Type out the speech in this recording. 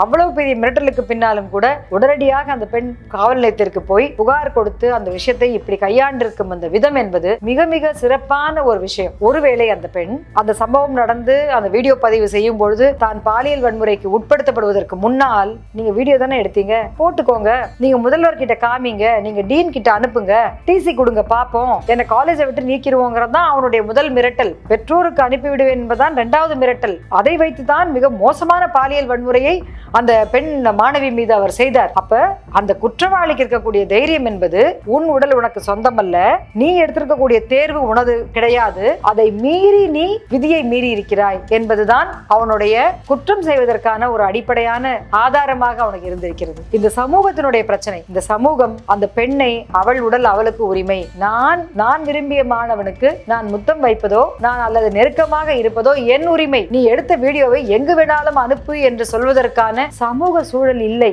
அவ்வளவு பெரிய மிரட்டலுக்கு பின்னாலும் கூட உடனடியாக அந்த பெண் காவல் நிலையத்திற்கு போய் புகார் கொடுத்து அந்த விஷயத்தை இப்படி கையாண்டிருக்கும் அந்த விதம் என்பது மிக மிக சிறப்பான ஒரு விஷயம். ஒருவேளை அந்த பெண் அந்த சம்பவம் நடந்து அந்த வீடியோ பதிவு செய்யும் பொழுது தான் பாலியல் வன்முறைக்கு உட்படுத்தப்படுவதற்கு முன்னால் நீங்க வீடியோ தானே எடுத்தீங்க? போட்டுக்கோங்க. நீங்க முதல்வர் கிட்ட காமிங்க. நீங்க டீன் கிட்ட அனுப்புங்க. டிசி கொடுங்க பாப்போம். என்ன காலேஜை விட்டு நீக்கிடுவோங்கிறது தான் அவனுடைய முதல் மிரட்டல். பெற்றோருக்கு அனுப்பிவிடுவேன் என்பதுதான் இரண்டாவது மிரட்டல். அதை வைத்துதான் மிக மோசமான பாலியல் வன்முறையை அந்த பெண் மாணவி மீது அவர் செய்தார். அப்ப அந்த குற்றவாளிக்கு இருக்கக்கூடிய தைரியம் என்பது உன் உடல் உனக்கு சொந்தமல்ல. நீ எடுத்திருக்கக்கூடிய தேர்வு உனது கிடையாது. அதை மீறி நீ விதியை மீறி இருக்கிறாய். என்பதுதான் அவனுடைய குற்றம் செய்வதற்கான ஒரு அடிப்படையான ஆதாரமாக அவனுக்கு இருந்திருக்கிறது. இந்த சமூகத்தினுடைய பிரச்சனை இந்த சமூகம் அந்த பெண்ணை அவள் உடல் அவளுக்கு உரிமை. நான் நான் விரும்பிய மாணவனுக்கு நான் முத்தம் வைப்பதோ நான் அல்லது நெருக்கமாக இருப்பதோ என் உரிமை. நீ எடுத்த வீடியோவை எங்கு வேணாலும் அனுப்பு என்று சொல்வதற்கான சமூக சூழல் இல்லை.